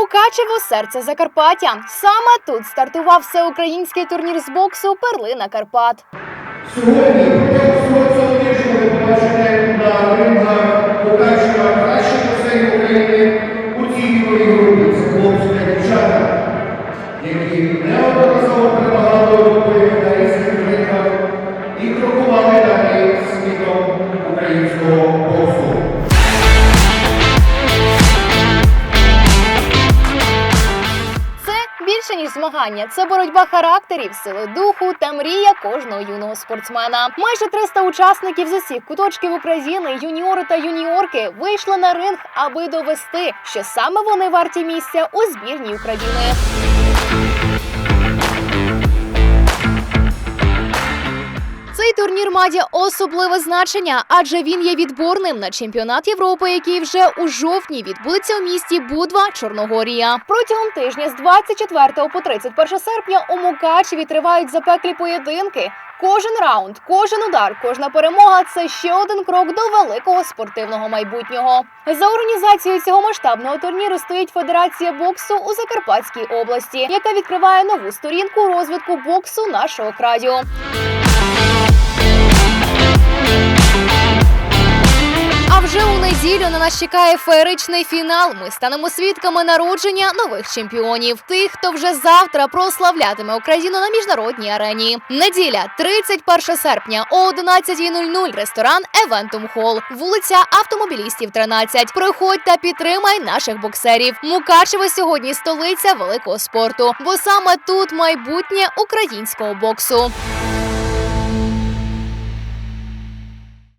Мукачево серце Закарпаття. Саме тут стартував всеукраїнський турнір з боксу Перлина Карпат. Сьогодні побачите на рингах Мукачева кращі боксерів України у цій групі. Це хлопці та дівчата, які неодноразово змагання. Це боротьба характерів, сили духу та мрія кожного юного спортсмена. Майже 300 учасників з усіх куточків України, юніори та юніорки вийшли на ринг, аби довести, що саме вони варті місця у збірній України. Турнір має особливе значення, адже він є відборним на чемпіонат Європи, який вже у жовтні відбудеться у місті Будва, Чорногорія. Протягом тижня з 24 по 31 серпня у Мукачеві тривають запеклі поєдинки. Кожен раунд, кожен удар, кожна перемога це ще один крок до великого спортивного майбутнього. За організацією цього масштабного турніру стоїть Федерація боксу у Закарпатській області, яка відкриває нову сторінку розвитку боксу нашого краю. Неділю на нас чекає феєричний фінал. Ми станемо свідками народження нових чемпіонів. Тих, хто вже завтра прославлятиме Україну на міжнародній арені. Неділя, 31 серпня о 11.00 ресторан Евентум Холл, вулиця Автомобілістів 13. Приходь та підтримай наших боксерів. Мукачево сьогодні столиця великого спорту, бо саме тут майбутнє українського боксу.